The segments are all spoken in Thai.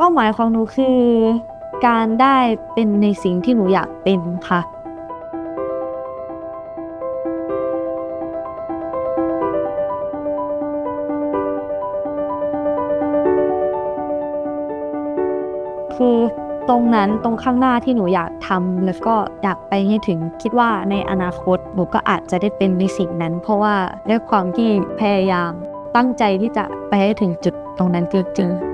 เป้าหมายของหนูคือ การได้เป็นในสิ่งที่หนูอยากเป็นค่ะ คือตรงนั้นตรงข้างหน้าที่หนูอยากทำแล้วก็อยากไปให้ถึงคิดว่าในอนาคตหนูก็อาจจะได้เป็นในสิ่งนั้น เพราะว่าด้วยความที่พยายามตั้งใจที่จะไปให้ถึงจุดตรงนั้นจริงๆ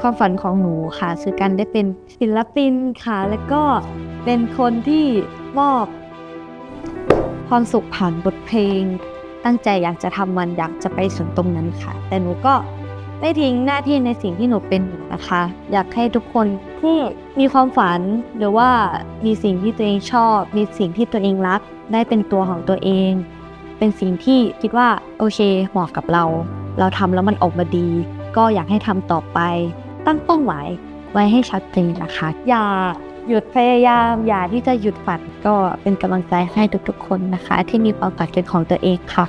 ความฝันของหนูค่ะคือการได้เป็นศิลปินค่ะ แล้วก็เป็นคนที่มอบความสุขผ่านบทเพลง ตั้งใจอยากจะทำมันอยากจะไปถึงตรงนั้นค่ะ แต่หนูก็ไม่ทิ้งหน้าที่ในสิ่งที่หนูเป็นอยู่นะคะ อยากให้ทุกคนที่มีความฝันหรือว่ามีสิ่งที่ตัวเองชอบ มีสิ่งที่ตัวเองรัก ได้เป็นตัวของตัวเอง เป็นสิ่งที่คิดว่าโอเคเหมาะกับเรา เราทำแล้วมันออกมาดี ก็อยากให้ทำต่อไป ตั้งเป้าหมายไว้ให้ชัดเจนนะคะ อย่าหยุดพยายาม อย่าที่จะหยุดฝันก็เป็นกำลังใจให้ทุกๆคนนะคะ ที่มีความฝันเป็นของตัวเองค่ะ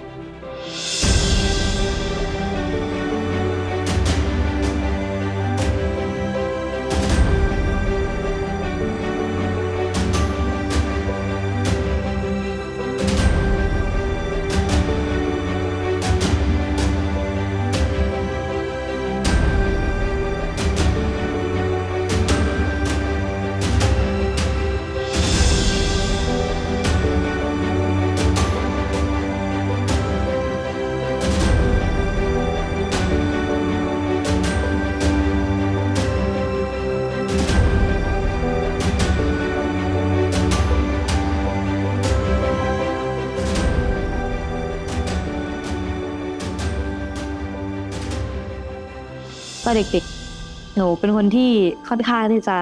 ตอนเด็กๆ หนูเป็นคนที่ค่อนข้างที่จะ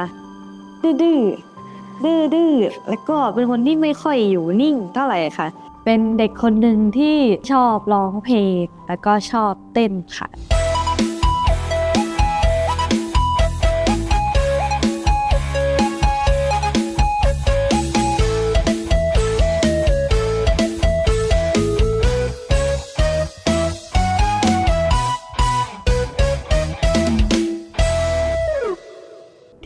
ดื้อดื้อดื้อแล้วก็เป็นคนที่ไม่ค่อยอยู่นิ่งเท่าไหร่ค่ะ เป็นเด็กคนหนึ่งที่ชอบร้องเพลงแล้วก็ชอบเต้นค่ะ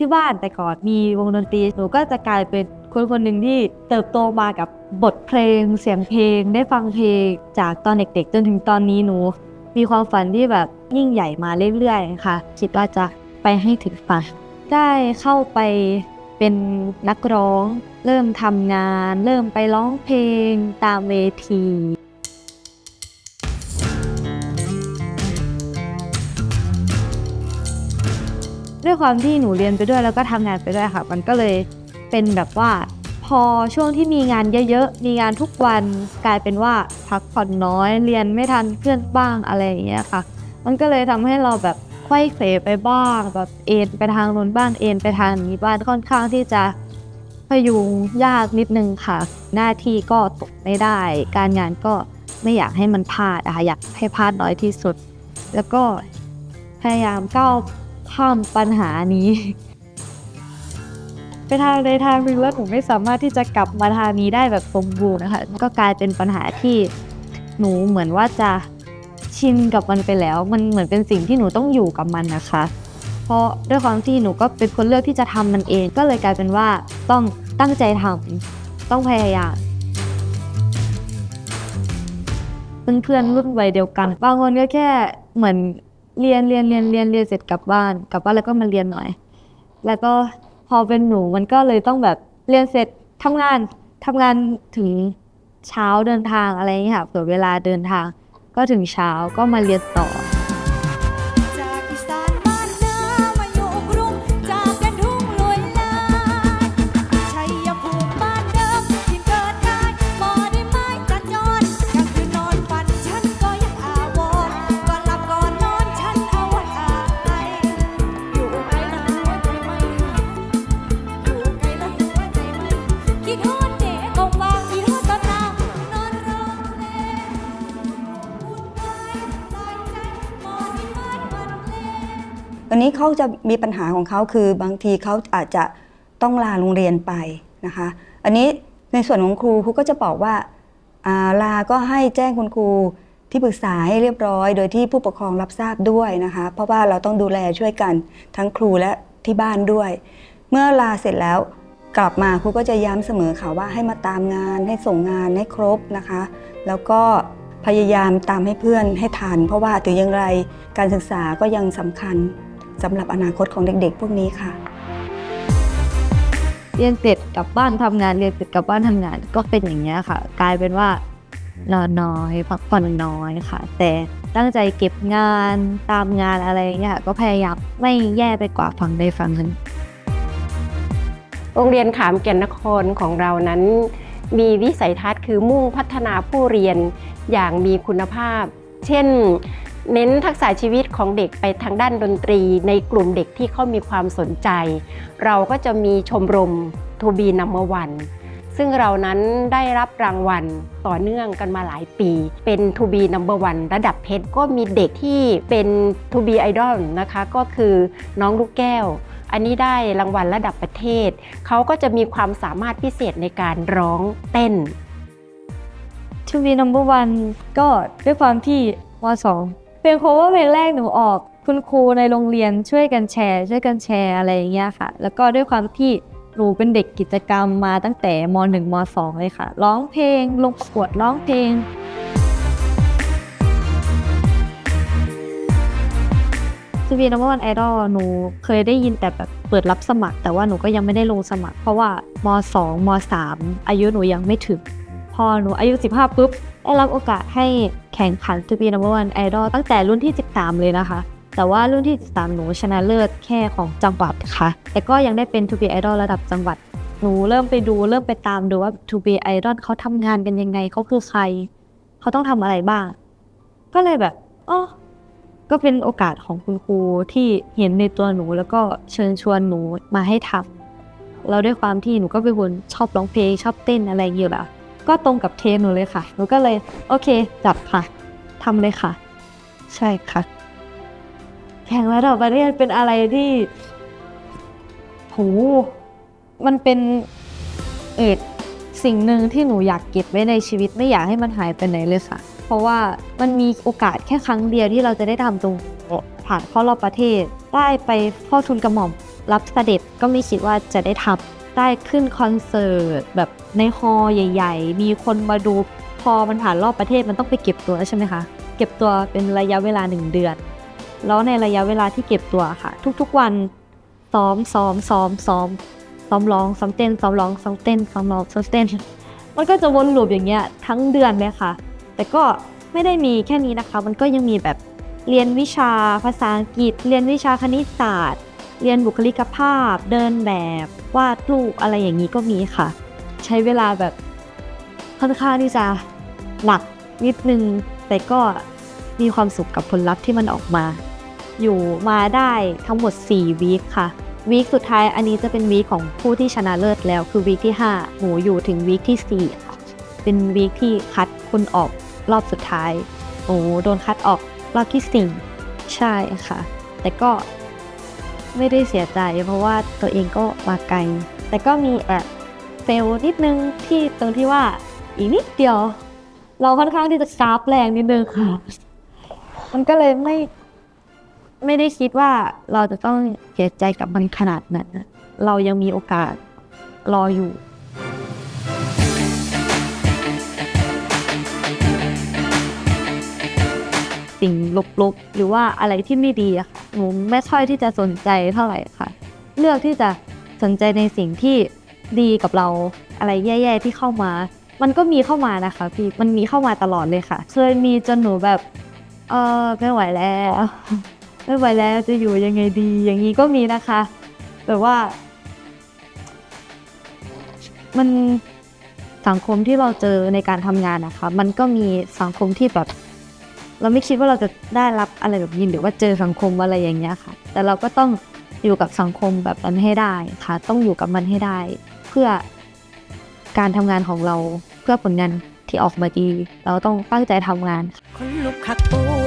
ที่บ้านแต่ก่อนมีวงดนตรีหนูก็จะกลายเป็นคนคนหนึ่งที่เติบโตมากับบทเพลง เสียงเพลง ได้ฟังเพลงจากตอนเด็ก ๆ จนถึงตอนนี้หนู มีความฝันที่แบบยิ่งใหญ่มาเรื่อยๆค่ะคิดว่าจะไปให้ถึงฝันได้เข้าไปเป็นนักร้อง เริ่มทำงาน เริ่มไปร้องเพลงตามเวที ด้วยความที่หนูเรียนไปด้วยแล้วก็ทำงานไปด้วยค่ะ มันก็เลยเป็นแบบว่า พอช่วงที่มีงานเยอะๆ มีงานทุกวันกลายเป็นว่าพักผ่อนน้อย เรียนไม่ทันเพื่อนบ้างอะไรอย่างเงี้ยค่ะ มันก็เลยทำให้เราแบบไข้เขวไปบ้างแบบเอ็นไปทางโน้นบ้างเอ็นไปทางนี้บ้างค่อนข้างที่จะพยุงยากนิดนึงค่ะ หน้าที่ก็ตกไม่ได้ การงานก็ไม่อยากให้มันพลาดอะคะอยากให้พลาดน้อยที่สุด แล้วก็พยายามก้าว ข้ามปัญหานี้ ไปทางใดทางหนึ่งแล้วหนูไม่สามารถที่จะกลับมาทางนี้ได้แบบสมบูรณ์นะคะ ก็กลายเป็นปัญหาที่หนูเหมือนว่าจะชินกับมันไปแล้ว มันเหมือนเป็นสิ่งที่หนูต้องอยู่กับมันนะคะ เพราะด้วยความที่หนูก็เป็นคนเลือกที่จะทำมันเอง ก็เลยกลายเป็นว่าต้องตั้งใจทำต้องพยายามเพื่อนๆรุ่นวัยเดียวกัน บางคนก็แค่เหมือน เรียนเรียนเรียนเรียนเรียนเสร็จกลับบ้านกลับบ้านแล้วก็มาเรียนหน่อย แล้วก็พอเป็นหนูมันก็เลยต้องแบบเรียนเสร็จทำงานทำงานถึงเช้าเดินทางอะไรอย่างเงี้ยค่ะเผื่อเวลาเดินทางก็ถึงเช้าก็มาเรียนต่อ นี้เขาจะมีปัญหาของเขาคือบางทีเขาอาจจะต้องลาโรงเรียนไปนะคะ อันนี้ในส่วนของครูครูก็จะบอกว่าอ่าลาก็ให้แจ้งคุณครูที่ปรึกษาให้เรียบร้อย โดยที่ผู้ปกครองรับทราบด้วยนะคะ เพราะว่าเราต้องดูแลช่วยกันทั้งครูและที่บ้านด้วย เมื่อลาเสร็จแล้วกลับมาครูก็จะย้ำเสมอค่ะว่าให้มาตามงานให้ส่งงานให้ครบนะคะ แล้วก็พยายามตามให้เพื่อนให้ทันเพราะว่าถึงอย่างไรการศึกษาก็ยังสำคัญ สำหรับอนาคตของเด็กๆ พวกนี้ค่ะ เรียนเสร็จกลับบ้านทำงานเรียนเสร็จกลับบ้านทำงานก็เป็นอย่างเงี้ยค่ะ กลายเป็นว่านอนน้อยพักผ่อนน้อยค่ะ แต่ตั้งใจเก็บงานตามงานอะไรเงี้ยก็พยายามไม่แย่ไปกว่าฝั่งใดฝั่งหนึ่งโรงเรียนขามแก่นนครของเรานั้น มีวิสัยทัศน์คือมุ่งพัฒนาผู้เรียนอย่างมีคุณภาพ เช่น เน้นทักษะชีวิตของเด็กไปทางด้านดนตรี ในกลุ่มเด็กที่เขามีความสนใจ เราก็จะมีชมรมทูบีนัมเบอร์วันซึ่งเรานั้นได้รับรางวัลต่อเนื่องกันมาหลายปี เป็นทูบีนัมเบอร์วันระดับเพชรก็มีเด็กที่เป็นทูบีไอดอลนะคะก็คือน้องลูกแก้ว อันนี้ได้รางวัลระดับประเทศ เขาก็จะมีความสามารถพิเศษในการร้องเต้น To be number one ก็ด้วยความที่มสอง เป็นโคเวอร์เพลงแรกหนูออกคุณครูในโรงเรียนช่วยกันแชร์ ช่วยกันแชร์อะไรอย่างเงี้ยค่ะ แล้วก็ด้วยความที่หนูเป็นเด็กกิจกรรมมาตั้งแต่ม .1 ม .2 เลยค่ะ ร้องเพลง ลงประกวดร้องเพลง To be number one idol หนูเคยได้ยินแต่แบบเปิดรับสมัคร แต่ว่าหนูก็ยังไม่ได้ลงสมัคร เพราะว่าม 2 ม 3 อายุหนูยังไม่ถึง พอหนูอายุ 15ปุ๊บได้รับโอกาสให้แข่งขัน To be number one idol ตั้งแต่รุ่นที่ 13 เลยนะคะ แต่ว่ารุ่นที่ 13 หนูชนะเลิศแค่ของจังหวัดค่ะ แต่ก็ยังได้เป็น To be idol ระดับจังหวัด หนูเริ่มไปดูเริ่มไปตามดูว่า To be idol เขาทำงานกันยังไงเขาคือใคร เขาต้องทำอะไรบ้าง ก็เลยแบบอ๋อก็เป็นโอกาสของคุณครูที่เห็นในตัวหนูแล้วก็เชิญชวนหนูมาให้ทำแล้วด้วยความที่หนูก็เป็นคนชอบร้องเพลงชอบเต้นอะไรอย่างเงี้ยแหละ ก็ตรงกับเทนหนูเลยค่ะ หนูก็เลยโอเคจับค่ะทำเลยค่ะ ใช่ค่ะ แข่งระดับประเทศเป็นอะไรที่โหมันเป็นเอกสิ่งหนึ่งที่หนูอยากเก็บไว้ในชีวิตไม่อยากให้มันหายไปไหนเลยค่ะ เพราะว่ามันมีโอกาสแค่ครั้งเดียวที่เราจะได้ทำตรงผ่านเข้ารอบประเทศ ได้ไปพ่อทุนกระหม่อมรับเสด็จก็ไม่คิดว่าจะได้ทำ ได้ขึ้นคอนเสิร์ตแบบในฮอลล์ใหญ่ ๆ มีคนมาดูพอมันผ่านรอบประเทศมันต้องไปเก็บตัวใช่ไหมคะ เก็บตัวเป็นระยะเวลาหนึ่งเดือน แล้วในระยะเวลาที่เก็บตัวค่ะ ทุกๆวันซ้อมซ้อมซ้อมซ้อมซ้อมร้องซ้อมเต้นซ้อมร้องซ้อมเต้นซ้อมร้องซ้อมเต้น มันก็จะวนลูปอย่างเงี้ยทั้งเดือนเลยค่ะ แต่ก็ไม่ได้มีแค่นี้นะคะ มันก็ยังมีแบบเรียนวิชาภาษาอังกฤษ เรียนวิชาคณิตศาสตร์ เรียนบุคลิกภาพ เดินแบบวาดรูปอะไรอย่างนี้ก็มีค่ะ ใช้เวลาแบบค่อนข้างที่จะหนักนิดนึง แต่ก็มีความสุขกับผลลัพธ์ที่มันออกมา อยู่มาได้ทั้งหมด 4 วีคค่ะ วีคสุดท้ายอันนี้จะเป็นวีคของผู้ที่ชนะเลิศแล้วคือวีคที่ 5 หนูอยู่ถึงวีคที่ 4 ค่ะ เป็นวีคที่คัดคนออกรอบสุดท้าย โอ้โดนคัดออกรอบที่ 4 ใช่ค่ะ แต่ก็ ไม่ได้เสียใจ เพราะว่าตัวเองก็มาไกล แต่ก็มีแอบเฟลนิดนึงที่ตรงที่ว่าอีกนิดเดียว เราค่อนข้างที่จะชาร์ปแรงนิดนึงค่ะ มันก็เลยไม่ไม่ได้คิดว่าเราจะต้องเสียใจกับมันขนาดนั้น เรายังมีโอกาสรออยู่ สิ่งลบๆ หรือว่าอะไรที่ไม่ดีอะค่ะหนูไม่ค่อยที่จะสนใจเท่าไหร่ค่ะ เลือกที่จะสนใจในสิ่งที่ดีกับเราอะไรแย่ ๆ ที่เข้ามา มันก็มีเข้ามานะคะพี่มันมีเข้ามาตลอดเลยค่ะ เคยมีจนหนูแบบเออไม่ไหวแล้วไม่ไหวแล้วจะอยู่ยังไงดี อย่างนี้ก็มีนะคะแบบว่า มันสังคมที่เราเจอในการทำงานนะคะ มันก็มีสังคมที่แบบ เราไม่คิดว่าเราจะได้รับอะไรแบบนี้หรือว่าเจอสังคมอะไรอย่างเงี้ยค่ะ แต่เราก็ต้องอยู่กับสังคมแบบนั้นให้ได้ค่ะ ต้องอยู่กับมันให้ได้ เพื่อการทำงานของเราเพื่อผลงานที่ออกมาดี เราต้องตั้งใจทำงานคนลุกขักโ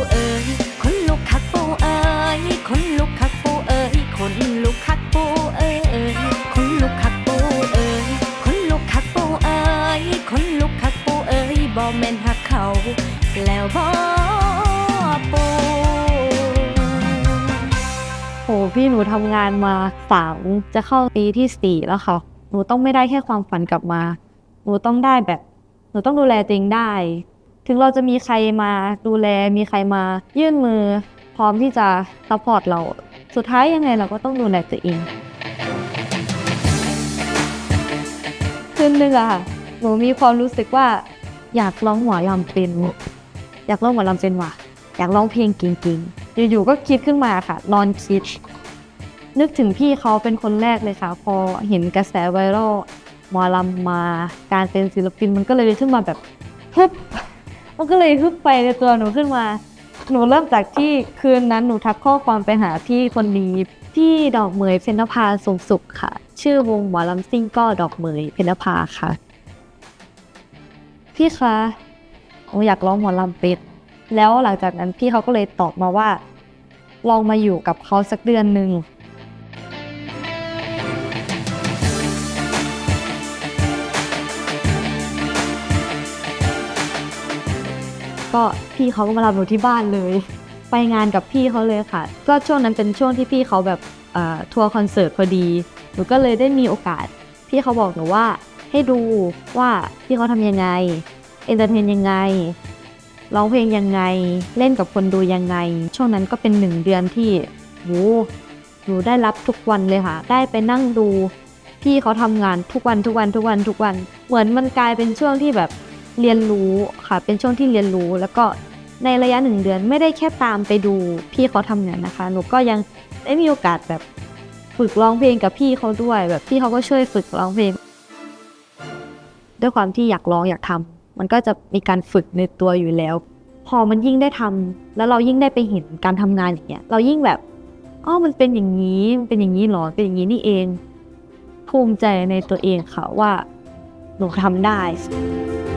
บ่ปูโหพี่หนูทำงานมาสามจะเข้าปีที่สี่แล้วค่ะ หนูต้องไม่ได้แค่ความฝันกลับมา หนูต้องได้แบบ หนูต้องดูแลตัวเองได้ ถึงเราจะมีใครมาดูแล มีใครมายื่นมือ พร้อมที่จะซัพพอร์ตเรา สุดท้ายยังไงเราก็ต้องดูแลตัวเองคืนหนึ่งอะค่ะหนูมีความรู้สึกว่า อยากร้องหมอลำเป็น อยากร้องหมอลำเป็นว่ะ อยากร้องเพลงจริงๆอยู่ๆก็คิดขึ้นมาค่ะ นอนคิด นึกถึงพี่เขาเป็นคนแรกเลยค่ะ พอเห็นกระแสไวรัลมอลำมาการเป็นศิลปินมันก็เลยขึ้นมาแบบฮึบมันก็เลยฮึบไปในตัวหนูขึ้นมา หนูเริ่มจากที่คืนนั้นหนูทักข้อความไปหาพี่คนนี้พี่ดอกเหมยเพนภาสงสุขค่ะ ชื่อวงหมอลำซิ่งก็ดอกเหมยเพนภาค่ะ พี่คะหนูอยากร้องหมอลำเป็ดแล้วหลังจากนั้นพี่เขาก็เลยตอบมาว่า ลองมาอยู่กับเขาสักเดือนหนึ่ง ก็พี่เขาก็มารับหนูที่บ้านเลย ไปงานกับพี่เขาเลยค่ะ ก็ช่วงนั้นเป็นช่วงที่พี่เขาแบบทัวร์คอนเสิร์ตพอดี หนูก็เลยได้มีโอกาส พี่เขาบอกหนูว่าให้ดูว่าพี่เขาทำยังไงเอนเตอร์เทนยังไงร้องเพลงยังไง เล่นกับคนดูยังไง ช่วงนั้นก็เป็นหนึ่งเดือนที่โหหนูได้รับทุกวันเลยค่ะ ได้ไปนั่งดู พี่เขาทำงานทุกวันทุกวันทุกวันทุกวัน เหมือนมันกลายเป็นช่วงที่แบบ เรียนรู้ค่ะ เป็นช่วงที่เรียนรู้ แล้วก็ในระยะหนึ่งเดือนไม่ได้แค่ตามไปดูพี่เขาทำงานนะคะ หนูก็ยังได้มีโอกาสแบบฝึกร้องเพลงกับพี่เขาด้วย แบบพี่เขาก็ช่วยฝึกร้องเพลง ด้วยความที่อยากร้องอยากทำมันก็จะมีการฝึกในตัวอยู่แล้ว พอมันยิ่งได้ทำแล้วเรายิ่งได้ไปเห็นการทำงานอย่างเงี้ยเรายิ่งแบบอ๋อมันเป็นอย่างนี้มันเป็นอย่างนี้หรอเป็นอย่างนี้นี่เอง ภูมิใจในตัวเองค่ะว่าหนูทำได้「